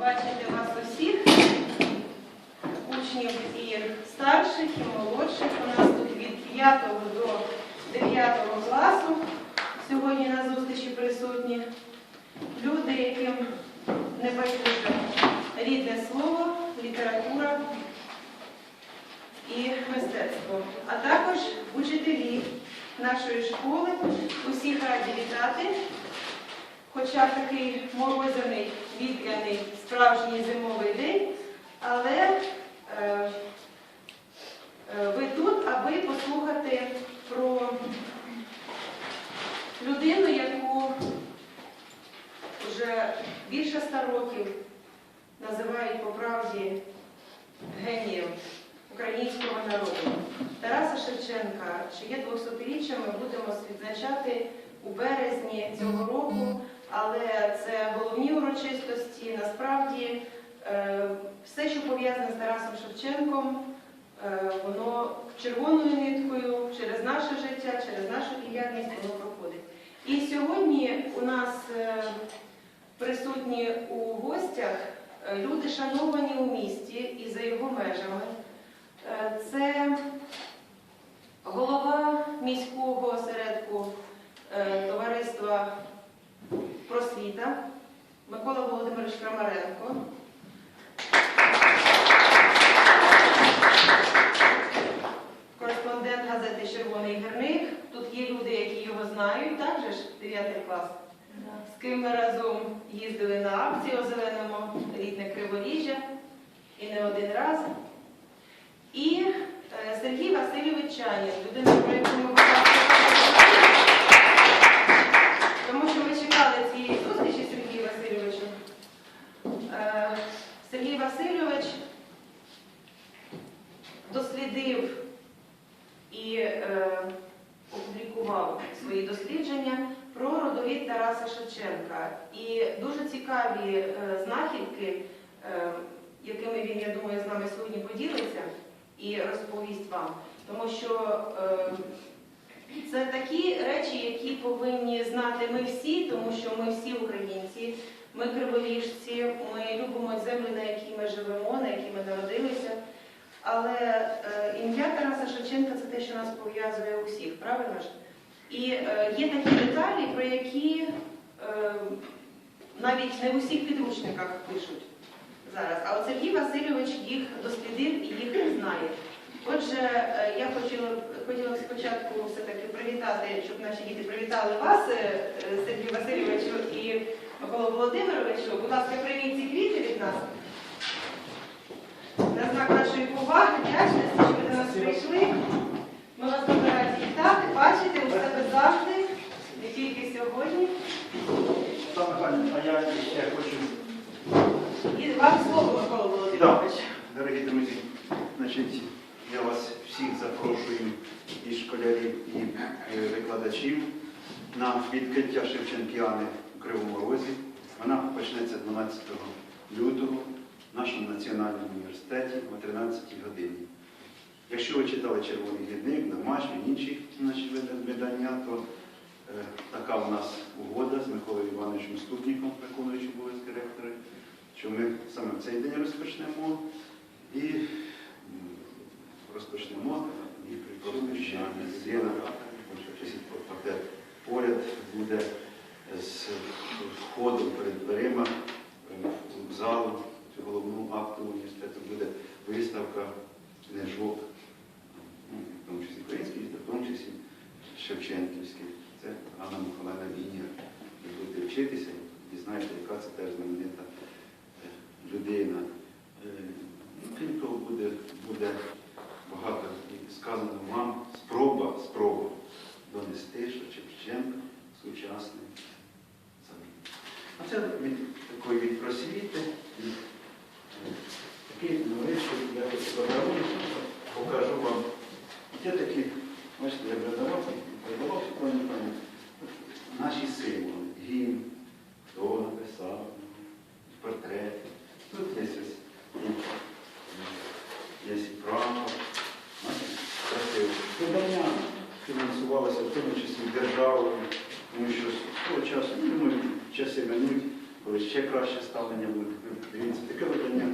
бачити вас усіх, учнів і старших, і молодших. У нас тут від 5 до 9 класу сьогодні на зустрічі присутні люди, яким не байдуже рідне слово, література і мистецтво, а також учителі нашої школи. Усіх раді вітати. Хоча такий морозяний, вітряний, справжній зимовий день, але е, е, ви тут, аби послухати про людину, яку вже більше ста років називають по правді генієм українського народу. Тараса Шевченка, чиє 200-річчя ми будемо відзначати у березні цього року, але це головні урочистості. Насправді е, все, що пов'язане з Тарасом Шевченком, е, воно червоною ниткою через наше життя, через нашу діяльність воно проходить. І сьогодні у нас е, присутні у гостях люди, шановані у місті і за його межами. Це голова міського осередку е, товариства просвіта Микола Володимирович Крамаренко. Кореспондент газети Червоний гірник. Тут є люди, які його знають, так же ж 9 клас. З ким ми разом їздили на акції озеленимо рідне Криворіжжя і не один раз. І е, Сергій Васильович Чанін, людина, про яку ми багато говорили. тому що ми чекали цієї зустрічі з Сергієм Васильовичем. Е, Сергій Васильович дослідив і е, опублікував свої дослідження про родовід Тараса Шевченка. І дуже цікаві е, знахідки, е, якими він, я думаю, з нами сьогодні поділиться і розповість вам. Тому що е, це такі речі, які повинні знати ми всі, тому що ми всі українці, ми криворіжці, ми любимо землю, на якій ми живемо, на якій ми народилися. Але е, ім'я Тараса Шевченка це те, що нас пов'язує усіх, правильно ж? І е, є такі деталі, про які е, навіть не в усіх підручниках пишуть зараз. А от Сергій Васильович їх дослідив і їх знає. Отже, е, я хотіла, хотіла спочатку все-таки привітати, щоб наші діти привітали вас, е, е, Сергію Васильовичу і Миколу Володимировичу. Будь ласка, прийміть ці квіти від нас. На знак нашої поваги, вдячності, що ви до нас прийшли. Ми вас дуже раді вітати, бачити у себе завжди, не тільки сьогодні. А я ще хочу. І вам слово, Микола Володимирович. Дорогі друзі, значить, я вас всіх запрошую, і школярів, і е, викладачів, на відкриття Шевченкіани у Кривому Розі. Вона почнеться 12 лютого в нашому національному університеті о 13 годині. Якщо ви читали Червоний гідник, Намаш і інші наші видання, то е, така у нас угода з Миколою Івановичем Ступніком, виконуючим обов'язки ректора, що ми саме в цей день розпочнемо і розпочнемо і ще людина, проте поряд буде з входом перед дверима е, в залу головну акту університету буде виставка книжок, ну, в тому числі українських, в тому числі Шевченківських. Це Анна Миколаївна Віння. Ви будете вчитися і яка це теж знаменита е, людина. Е, ну, Крім того, буде, сказано вам спроба, спроба донести, що Шевченко сучасний самі. А це від такої від просвіти. ще краще ставлення буде. Дивіться, таке видання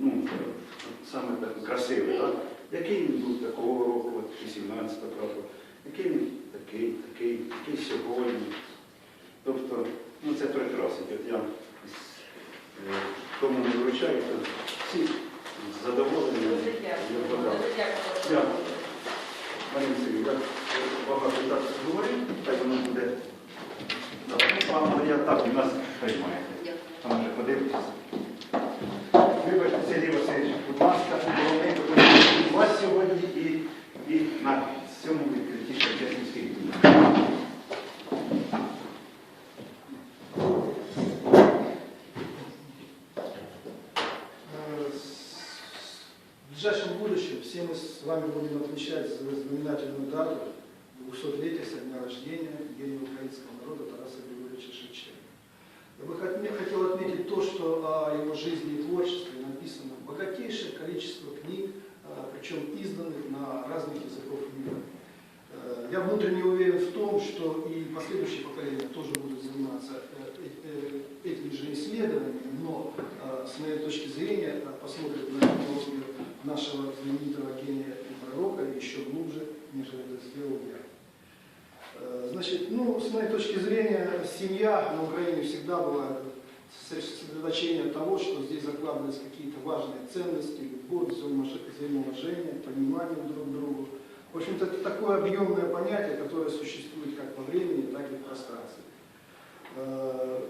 ну, саме так, красиве. Так? Який він був такого року, 18-го року, який він такий, такий, такий сьогодні. Тобто, ну це прекрасить. От я е, тому не вручаю, то всі задоволені. Дякую. Пані Сергій, я багато так говорив, так воно буде. Павло, я так у нас приймає. і на цьому відкритті Черкесівських днів. Э, с- В ближайшем будущем все мы с вами будем отмечать знаменательную дату 200-летия со дня рождения гения украинского народа Тараса Григорьевича Шевченко. Я бы хот- хотел отметить то, что о его жизни и творчестве написано богатейшее количество книг, Я внутренне уверен в том, что и последующие поколения тоже будут заниматься э, э, этими же исследованиями, но э, с моей точки зрения посмотрят на этологию нашего знаменитого гения и пророка еще глубже, нежели это сделал я. Значит, ну, с моей точки зрения, семья на Украине всегда была сосредоточением того, что здесь закладывались какие-то важные ценности, любовь, взаимоуважение, понимание друг к другу. В общем-то, это такое объемное понятие, которое существует как во времени, так и в пространстве. Э,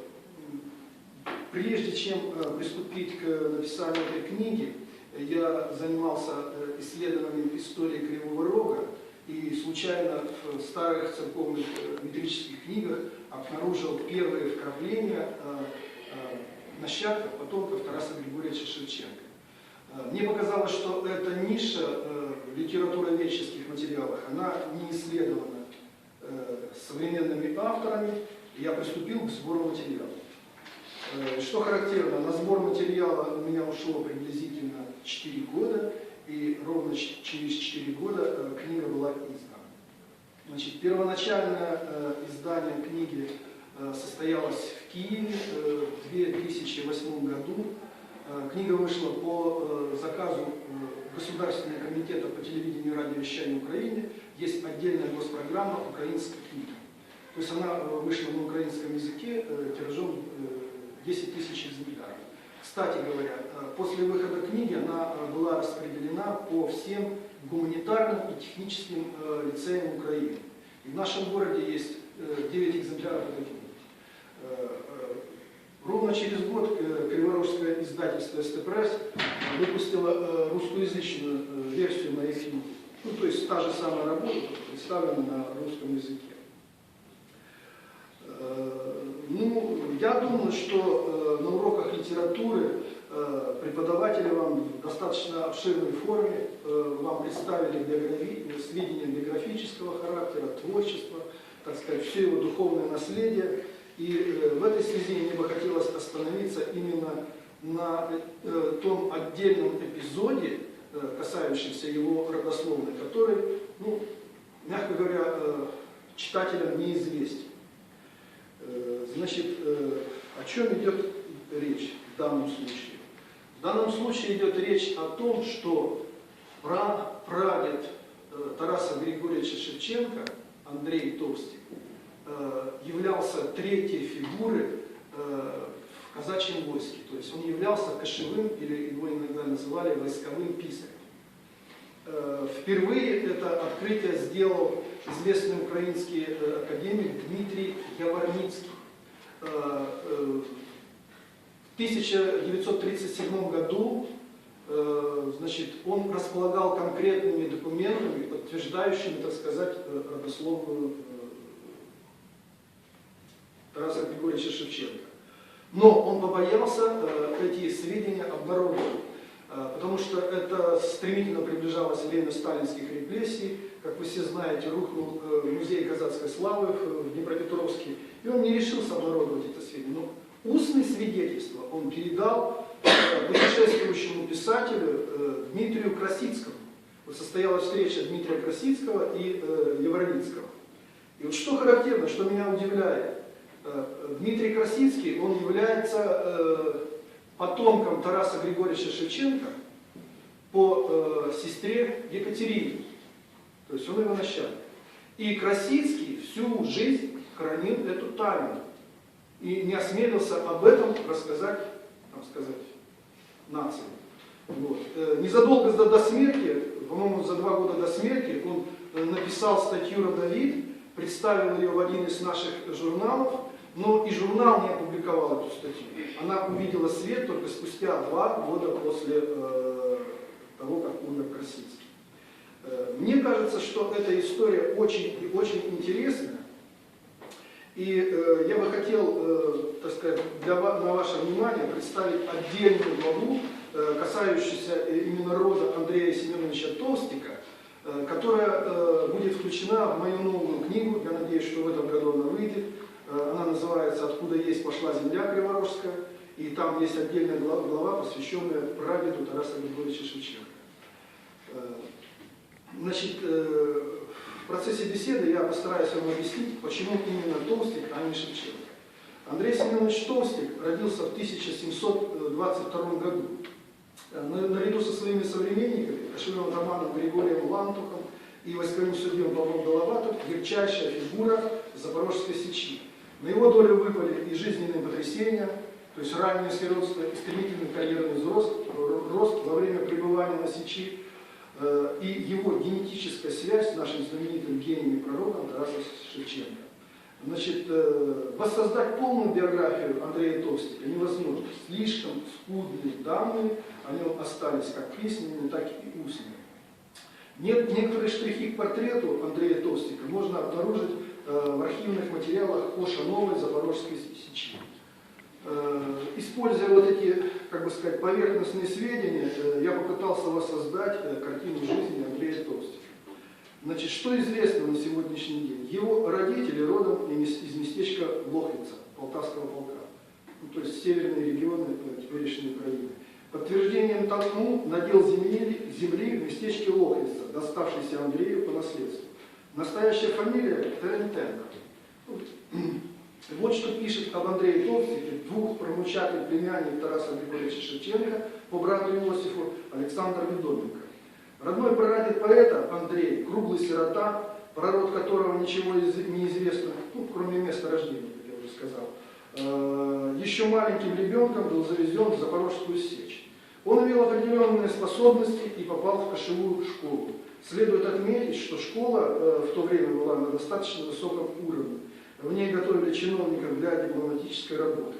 Прежде чем э, приступить к написанию этой книги, я занимался э, исследованием истории Кривого Рога и случайно в старых церковных метрических книгах обнаружил первые вкрапления нащадков, потомков Тараса Григорьевича Шевченко. Э, Мне показалось, что эта ниша э, в литературоведческих материалах, она не исследована э, современными авторами, и я приступил к сбору материалов. Э, Что характерно, на сбор материала у меня ушло приблизительно 4 года, и ровно через 4 года книга была издана. Значит, первоначальное издание книги состоялось в Киеве в 2008 году. Э, Книга вышла по э, заказу э, Государственного комитета по телевидению и радиовещанию Украины. Есть отдельная госпрограмма «Украинская книга». То есть она вышла на украинском языке тиражом э, 10 тысяч экземпляров. Кстати говоря, после выхода книги она была распределена по всем гуманитарным и техническим лицеям Украины. И в нашем городе есть э, 9 экземпляров этой книги. Ровно через год э, Криворожское издательство СТПРС выпустило э, русскоязычную э, версию моей книги. Ну, то есть та же самая работа, представлена на русском языке. Ну, я думаю, что на уроках литературы преподаватели вам в достаточно обширной форме вам представили сведения биографического характера, творчества, так сказать, все его духовное наследие. И э, в этой связи мне бы хотелось остановиться именно на э, том отдельном эпизоде, э, касающемся его родословной, который, ну, мягко говоря, читателям неизвестен. Значит, о чем идет речь в данном случае? В данном случае идет речь о том, что пра- прадед Тараса Григорьевича Шевченко, Андрей Толстик, являлся третьей фигурой э, в казачьем войске. То есть он являлся кошевым, или его иногда называли войсковым писарем. Э, Впервые это открытие сделал известный украинский э, академик Дмитрий Яворницкий. Э, э, В 1937 году э, значит, он располагал конкретными документами, подтверждающими, так сказать, э, родословную э, Тараса Григорьевича Шевченко. Но он побоялся э, эти сведения обнародовать, э, потому что это стремительно приближалось время сталинских репрессий. Как вы все знаете, рухнул э, музей казацкой славы в Днепропетровске, и он не решился обнародовать это сведения. Но устные свидетельства он передал путешествующему писателю Дмитрию Красицкому. Вот состоялась встреча Дмитрия Красицкого и Яворницкого. И вот что характерно, что меня удивляет, Дмитрий Красицкий, он является э, потомком Тараса Григорьевича Шевченко, по э, сестре Екатерине. То есть он его начальник. И Красицкий всю жизнь хранил эту тайну. И не осмелился об этом рассказать, там сказать, нации. Вот. Э, Незадолго до, до смерти, по-моему, за два года до смерти, он э, написал статью «Родовид», представил ее в один из наших журналов, но и журнал не опубликовал эту статью. Она увидела свет только спустя два года после э, того, как умер Красицкий. Э, Мне кажется, что эта история очень и очень интересная. И э, я бы хотел, э, так сказать, для, на ваше внимание представить отдельную главу, э, касающуюся э, именно рода Андрея Семеновича Толстика, э, которая э, будет включена в мою новую книгу. Я надеюсь, что в этом году она выйдет. Э, она называется «Откуда есть пошла земля Криворожская». И там есть отдельная глава, посвященная прадеду Тараса Григорьевича Шевченко. Э, Значит, э, в процессе беседы я постараюсь вам объяснить, почему именно Толстик, а не Шевченко. Андрей Семенович Толстик родился в 1722 году. На- Наряду со своими современниками, Кошелевым Романом Григорием Лантухом и войсковым судьем Павлом Головатов, ярчайшая фигура Запорожской сечи. На его долю выпали и жизненные потрясения, то есть раннее сиротство и стремительный карьерный рост, рост во время пребывания на сечи, э, и его генетическая связь с нашим знаменитым гением и пророком Тарасом Шевченко. Значит, э, воссоздать полную биографию Андрея Толстика невозможно. Слишком скудные данные о нем остались как письменные, так и устные. Нет, некоторые штрихи к портрету Андрея Толстика можно обнаружить в архивных материалах Коша Новой Запорожской Сечи. Э, Используя вот эти, как бы сказать, поверхностные сведения, э, я попытался воссоздать э, картину жизни Андрея Толстика. Значит, что известно на сегодняшний день? Его родители родом из местечка Лохвица, Полтавского полка, ну, то есть северные регионы э, теперешней Украины. Подтверждением тому надел земли, земли в местечке Лохвица, доставшийся Андрею по наследству. Настоящая фамилия Терентенко. Вот что пишет об Андрее Толстике двух промучатель племянник Тараса Григорьевича Шевченко по брату Иосифу Александр Ведоменко. Родной прадед поэта Андрей, круглый сирота, про род которого ничего не известно, ну, кроме места рождения, как я уже сказал, э, еще маленьким ребенком был завезен в Запорожскую сечь. Он имел определенные способности и попал в кошевую школу. Следует отметить, что школа э, в то время была на достаточно высоком уровне. В ней готовили чиновников для дипломатической работы.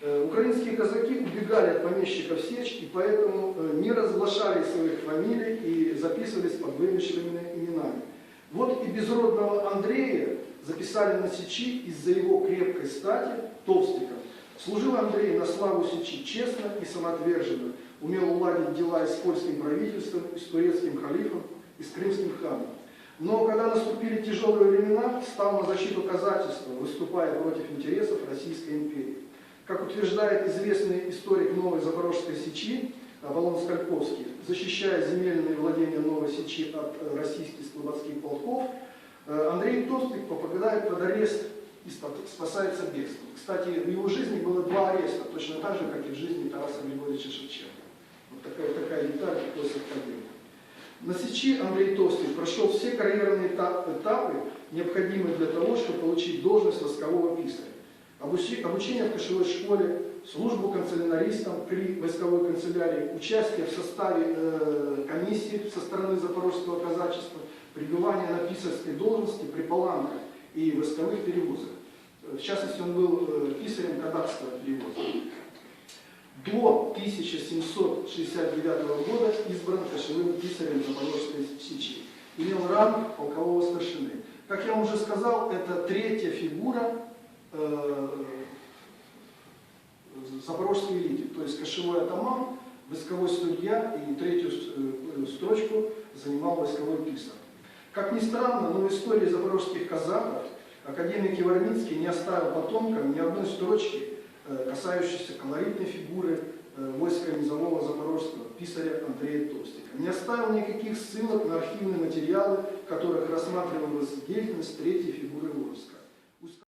Э, Украинские казаки убегали от помещиков Сечь, и поэтому э, не разглашали своих фамилий и записывались под вымышленными именами. Вот и безродного Андрея записали на Сечи из-за его крепкой стати Толстиком. Служил Андрей на славу Сечи честно и самоотверженно, умел уладить дела и с польским правительством, и с турецким халифом, и с крымским ханом. Но когда наступили тяжелые времена, стал на защиту казачества, выступая против интересов Российской империи. Как утверждает известный историк Новой Запорожской Сечи Аполлон Скальковский, защищая земельные владения Новой Сечи от э, российских слободских полков, э, Андрей Толстик попадает под арест и спа- спасается бегством. Кстати, в его жизни было два ареста, точно так же, как и в жизни Тараса Григорьевича Шевченко. Вот такая, такая деталь, такое совпадение. На Сечи Андрей Толстый прошел все карьерные эта- этапы, необходимые для того, чтобы получить должность воскового писаря. Обучение в кошевой школе, службу канцеляристом при войсковой канцелярии, участие в составе э, комиссии со стороны запорожского казачества, пребывание на писарской должности при паланках и войсковых перевозах. Э, В частности, он был э, писарем кадакского перевоза. До 1769 года избран кошевым писарем Запорожской Сечи. Имел ранг полкового старшины. Как я вам уже сказал, это третья фигура э, запорожской элите, то есть кошевой атаман, войсковой судья и третью э, строчку занимал войсковой писарь. Как ни странно, но в истории запорожских казаков академик Иварницкий не оставил потомкам ни одной строчки, э, касающейся колоритной фигуры э, войска низового запорожского писаря Андрея Толстика. Не оставил никаких ссылок на архивные материалы, в которых рассматривалась деятельность третьей фигуры войска.